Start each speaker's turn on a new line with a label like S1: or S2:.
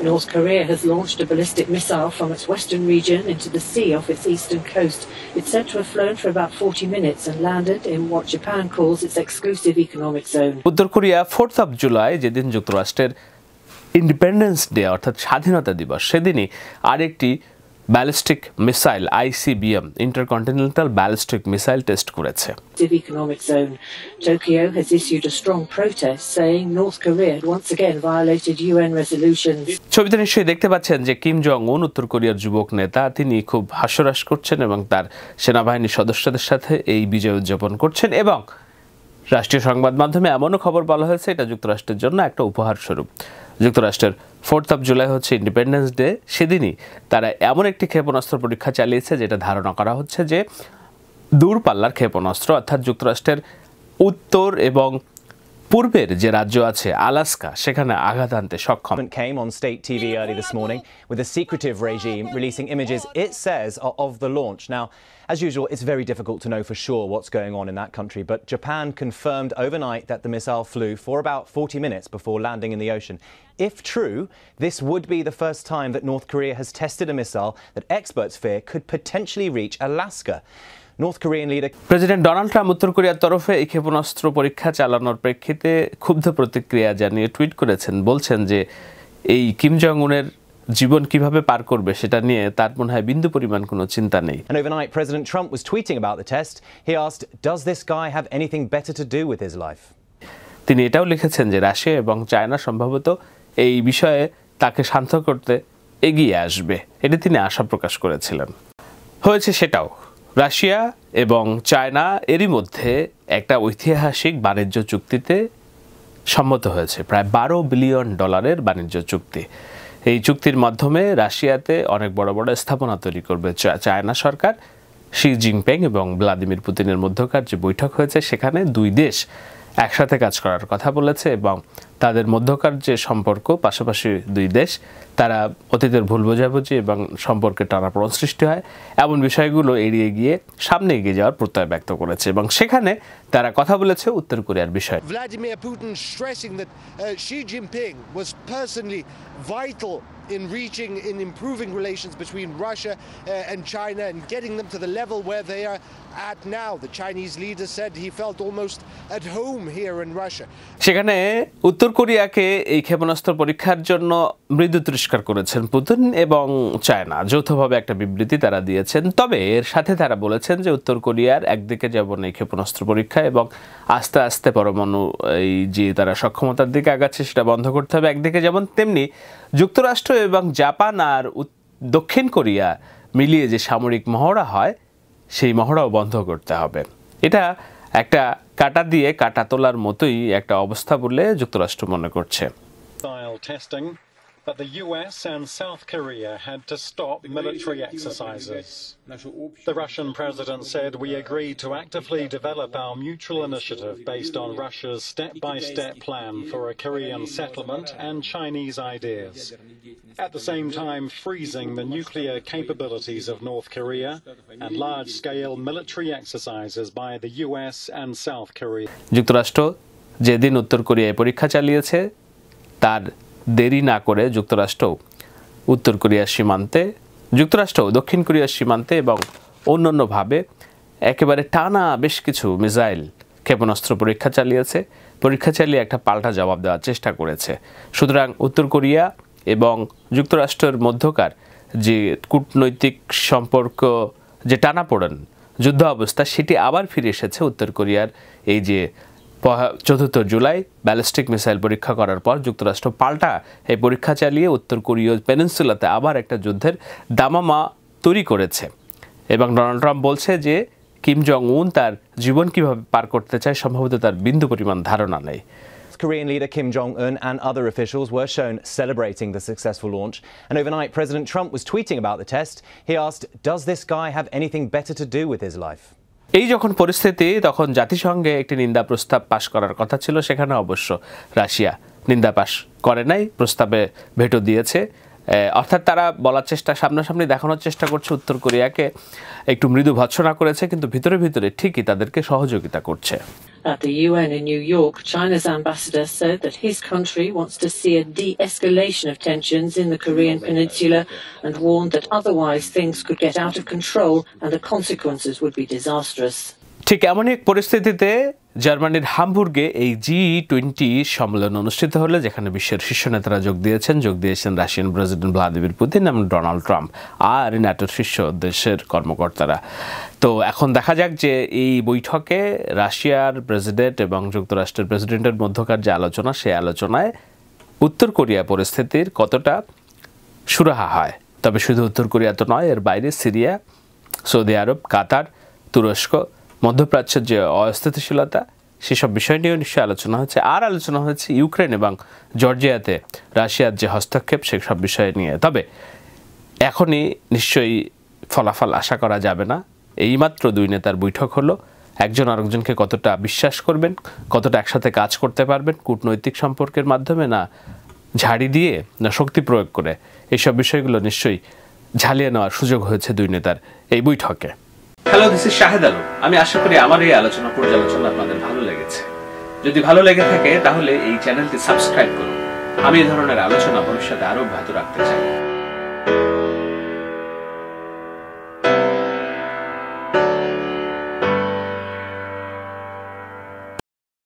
S1: North Korea has launched a ballistic missile from its western region into the sea off its eastern coast. It's said to have flown for about 40 minutes and landed in what Japan calls its exclusive economic zone.
S2: উত্তর Korea fourth of July যেদিন যুক্তরাষ্ট্রের independence day অর্থাৎ স্বাধীনতা দিবস সেদিনই আরেকটি ballistic missile ICBM intercontinental ballistic missile test করেছে
S1: Economic zone. Tokyo has issued a strong protest saying North Korea had once again violated UN resolutions.
S2: ছবিতে নিশ্চয়ই দেখতে পাচ্ছেন যে কিম জং উন উত্তর কোরিয়ার যুবক নেতা তিনি খুব হাস্যরাস করছেন এবং তার সেনাবাহিনীর সদস্যদের সাথে এই বিজয় উদযাপন করছেন এবং রাষ্ট্রীয় সংবাদ মাধ্যমে এমনও খবর বলা হয়েছে এটা যুক্তরাষ্ট্রের জন্য একটা উপহার স্বরূপ যুক্তরাষ্ট্রের ফোর্থ অফ জুলাই হচ্ছে ইন্ডিপেন্ডেন্স ডে সেদিনই তারা এমন একটি ক্ষেপণাস্ত্র পরীক্ষা চালিয়েছে, যেটা ধারণা করা হচ্ছে যে দূরপাল্লার ক্ষেপণাস্ত্র, অর্থাৎ যুক্তরাষ্ট্রের উত্তর এবং পূর্বের যে রাজ্য আছে আলাস্কা সেখানে আঘাত আনতে সক্ষম
S3: came on state TV early this morning with a secretive regime releasing images it says are of the launch. Now, as usual, it's very difficult to know for sure what's going on in that country, but Japan confirmed overnight that the missile flew for about 40 minutes before landing in the ocean. If true, this would be the first time that North Korea has tested a missile that experts fear could potentially reach Alaska. North Korean leader
S2: president Donald Trump উত্তর কোরিয়ার তরফে এই ক্ষেপণাস্ত্র পরীক্ষা চালানোর প্রেক্ষিতে ক্ষুব্ধ প্রতিক্রিয়া জানিয়ে টুইট করেছেন। বলছেন যে এই কিম জং উনের জীবন কীভাবে পার করবে সেটা নিয়ে তার মনে হয় বিন্দু পরিমাণ কোনো চিন্তা নেই।
S3: And overnight, President Trump was tweeting about the test. He asked, Does this guy have anything better to do with his life?
S2: তিনি এটাও লিখেছেন যে রাশিয়া এবং চায়না সম্ভবত এই বিষয়ে তাকে শান্ত করতে এগিয়ে আসবে। এটা তিনি আশা প্রকাশ করেছিলেন। হয়েছে সেটাও। রাশিয়া এবং চায়না এরই মধ্যে একটা ঐতিহাসিক বাণিজ্য চুক্তিতে সম্মত হয়েছে। প্রায় বারো বিলিয়ন ডলারের বাণিজ্য চুক্তি। এই চুক্তির মাধ্যমে রাশিয়াতে অনেক বড় বড় স্থাপনা তৈরি করবে চায়না সরকার। শি জিনপিং এবং ভ্লাদিমির পুতিনের মধ্যকার যে বৈঠক হয়েছে, সেখানে দুই দেশ একসাথে কাজ করার কথা বলেছে এবং তাদের মধ্যকার যে সম্পর্ক, পাশাপাশি দুই দেশ, তারা অতীতের ভুল বোঝাবুঝি এবং সম্পর্কে টানাপোড়ন সৃষ্টি হয়। এমন বিষয়গুলো এড়িয়ে গিয়ে সামনে এগিয়ে যাওয়ার প্রত্যয় ব্যক্ত করেছে এবং সেখানে তারা কথা বলেছে উত্তর কোরিয়ার বিষয়ে।
S4: In reaching, in improving relations between Russia uh, and China and getting them to the level where they are at now. The Chinese leader said he felt almost at home here in Russia.
S2: সেখানে উত্তর কোরিয়াকে এই ক্ষেপণাস্ত্র পরীক্ষার জন্য মৃদু তিরস্কার করেছেন Putin এবং চায়না যৌথভাবে একটা বিবৃতি তারা দিয়েছেন তবে এর সাথে তারা বলেছেন যে উত্তর কোরিয়ার একদিকে যেমন এই ক্ষেপণাস্ত্র পরীক্ষা এবং আস্তে আস্তে পরমাণু এই যে তারা সক্ষমতার দিকে আগাচ্ছে সেটা বন্ধ করতে হবে একদিকে যেমন তেমনি যুক্তরাষ্ট্র এবং জাপান আর দক্ষিণ কোরিয়া মিলিয়ে যে সামরিক মহড়া হয়, সেই মহড়াও বন্ধ করতে হবে। এটা একটা কাটা দিয়ে কাটা তোলার মতোই একটা অবস্থা বলে যুক্তরাষ্ট্র মনে করছে।
S5: style testing, but the US and South Korea had to stop military exercises. The Russian president said we agreed to actively develop our mutual initiative based on Russia's step by step plan for a Korean settlement and Chinese ideas. At the same time, freezing the nuclear capabilities of North Korea and large scale military exercises by the US and South Korea.
S2: যুক্তরাষ্ট্র যেদিন উত্তর কোরিয়ায় পরীক্ষা চালিয়েছে তার দেরি না করে যুক্তরাষ্ট্র, উত্তর কোরিয়ার সীমান্তে, যুক্তরাষ্ট্র, দক্ষিণ কোরিয়ার সীমান্তে এবং অন্যান্যভাবে একেবারে টানা বেশ কিছু মিসাইল ক্ষেপণাস্ত্র পরীক্ষা চালিয়েছে। পরীক্ষা চালিয়ে একটা পাল্টা জবাব দেওয়ার চেষ্টা করেছে। সুতরাং উত্তর কোরিয়া এবং যুক্তরাষ্ট্রের মধ্যকার যে কূটনৈতিক সম্পর্ক যে টানাপোড়েন যুদ্ধ অবস্থা সেটি আবার ফিরে এসেছে উত্তর কোরিয়ার এই যে চতুর্থ জুলাই ব্যালিস্টিক মিসাইল পরীক্ষা করার পর যুক্তরাষ্ট্র পাল্টা এই পরীক্ষা চালিয়ে উত্তর কোরীয় পেনিনসুলাতে আবার একটা যুদ্ধের দামামা তৈরি করেছে এবং ডোনাল্ড ট্রাম্প বলছে যে কিম জং উন তার জীবন কীভাবে পার করতে চায় সম্ভবত তার বিন্দু পরিমাণ ধারণা নেই
S3: Korean leader Kim Jong un and other officials were shown celebrating the successful launch. And overnight, President Trump was tweeting about the test. He asked, Does this guy have anything better to do with his life?
S2: এই যখন পরিস্থিতি, তখন জাতিসংঘে একটি নিন্দা প্রস্তাব পাশ করার কথা ছিল, সেখানে অবশ্য রাশিয়া নিন্দা পাশ করে নাই, প্রস্তাবে ভেটো দিয়েছে। অর্থাৎ তারা বলার চেষ্টা, সামনাসামনি দেখানোর চেষ্টা করছে উত্তর কোরিয়াকে। একটু মৃদু ভৎসনা করেছে, কিন্তু ভিতরে ভিতরে ঠিকই তাদেরকে সহযোগিতা করছে।
S1: At the UN in New York, China's ambassador said that his country wants to see a de escalation of tensions in the Korean Peninsula and warned that otherwise things could get out of control and the consequences would be disastrous.
S2: ঠিক এমনই এক পরিস্থিতিতে জার্মানির হামবুর্গে এই জি twenty সম্মেলন অনুষ্ঠিত হলো, যেখানে বিশ্বের শীর্ষ নেতারা যোগ দিয়েছেন। যোগ দিয়েছেন রাশিয়ান প্রেসিডেন্ট ভ্লাদিমির পুতিন এবং ডোনাল্ড ট্রাম্প আর ন্যাটোর শীর্ষ দেশের কর্মকর্তারা। তো এখন দেখা যাক যে এই বৈঠকে রাশিয়ার প্রেসিডেন্ট এবং যুক্তরাষ্ট্রের প্রেসিডেন্টের মধ্যকার যে আলোচনা, সেই আলোচনায় উত্তর কোরিয়া পরিস্থিতির কতটা সুরাহা হয়। তবে শুধু উত্তর কোরিয়া তো নয়, এর বাইরে সিরিয়া, সৌদি আরব, কাতার, তুরস্ক মধ্যপ্রাচ্যের যে অস্থিতিশীলতা, সেসব বিষয় নিয়েও নিশ্চয়ই আলোচনা হয়েছে আর আলোচনা হয়েছে ইউক্রেন এবং জর্জিয়াতে রাশিয়ার যে হস্তক্ষেপ, সেসব বিষয় নিয়ে। তবে এখনই নিশ্চয়ই ফলাফল আশা করা যাবে না। এইমাত্র দুই নেতার বৈঠক হলো। একজন আরেকজনকে কতটা বিশ্বাস করবেন, কতটা একসাথে কাজ করতে পারবেন, কূটনৈতিক সম্পর্কের মাধ্যমে না ঝাড়ি দিয়ে, না শক্তি প্রয়োগ করে, এইসব বিষয়গুলো নিশ্চয়ই ঝালিয়ে নেওয়ার সুযোগ হয়েছে দুই নেতার এই বৈঠকে। Hello this is Shahed Alam আমি আশা করি আমার এই আলোচনা পর্যালোচনা আপনাদের ভালো লেগেছে। যদি ভালো লেগে থাকে, তাহলে এই চ্যানেলটি সাবস্ক্রাইব করুন। আমি এই ধরনের আলোচনা ভবিষ্যতে আরও ভালো রাখতে চাই।